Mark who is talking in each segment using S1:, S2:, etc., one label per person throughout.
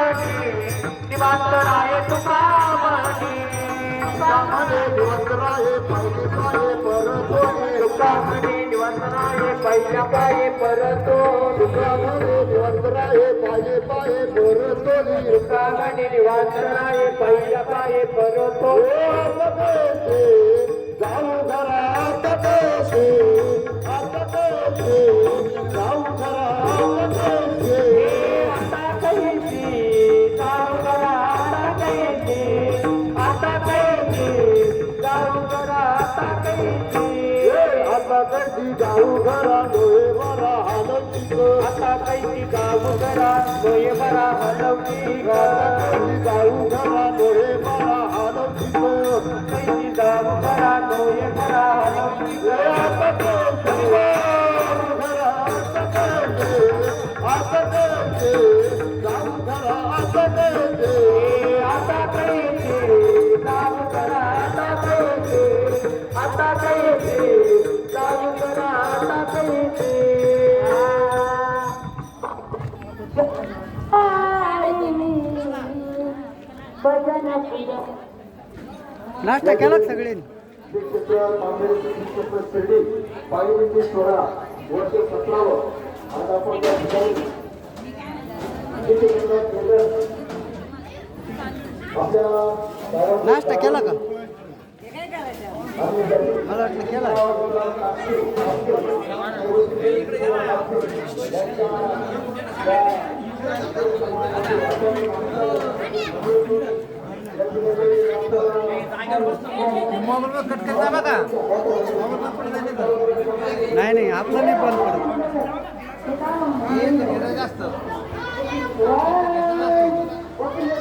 S1: निवांत राये तुकामणी
S2: पाहिजे
S1: तुकामणी निवांत राये पहिल्या पाये परतो
S2: पाहिजे
S1: तुकामणी निवांत राये पहिल्या पाये परतो
S2: जाऊ घरा आता कसे आता कसे जाऊ घरा आता कैसी
S1: आता
S2: कधी जाऊ घरा डोळे बरा हालती
S1: आता कैसी जाऊ करा सोय बरा हलवली ग
S2: कधी जाऊ घरा
S3: नाश्ता केला
S2: गावात
S3: नाश्ता केला का? मला वाटलं केला. नाही नाही आपलं नाही बंद पडत.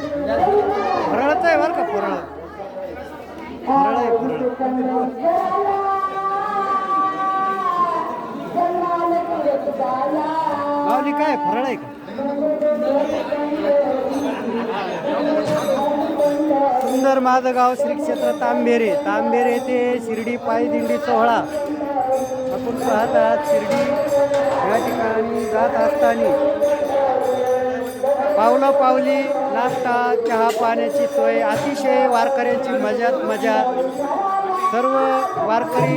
S3: फराळाचं आहे बरं का फराळ फराळ आहे फराळ माऊली काय फराळ आहे का? सुंदर माझं गाव श्री क्षेत्र तांबेरे. तांबेरे ते शिर्डी पायदिंडी सोहळा. आपण पाहत आहात शिर्डी. या ठिकाणी जात असताना पावलं पावली नाश्ता चहा पाण्याची सोय अतिशय वारकऱ्यांची मजात मजा. सर्व वारकरी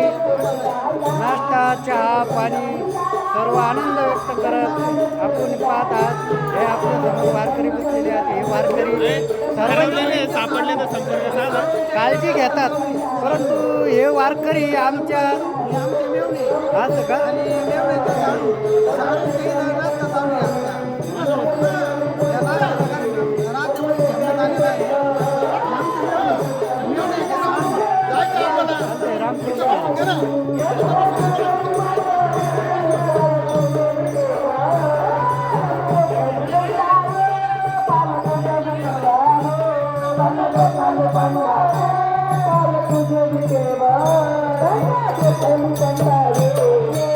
S3: नाश्ता चहा पाणी सर्व आनंद व्यक्त करत आपण पाहत आहात. हे आपले सर्व वारकरी बसलेले आहेत. हे वारकरी
S4: सापडले तर संपर्क साधा.
S3: काळजी घेतात. परंतु हे वारकरी आमच्या असं का Thank you.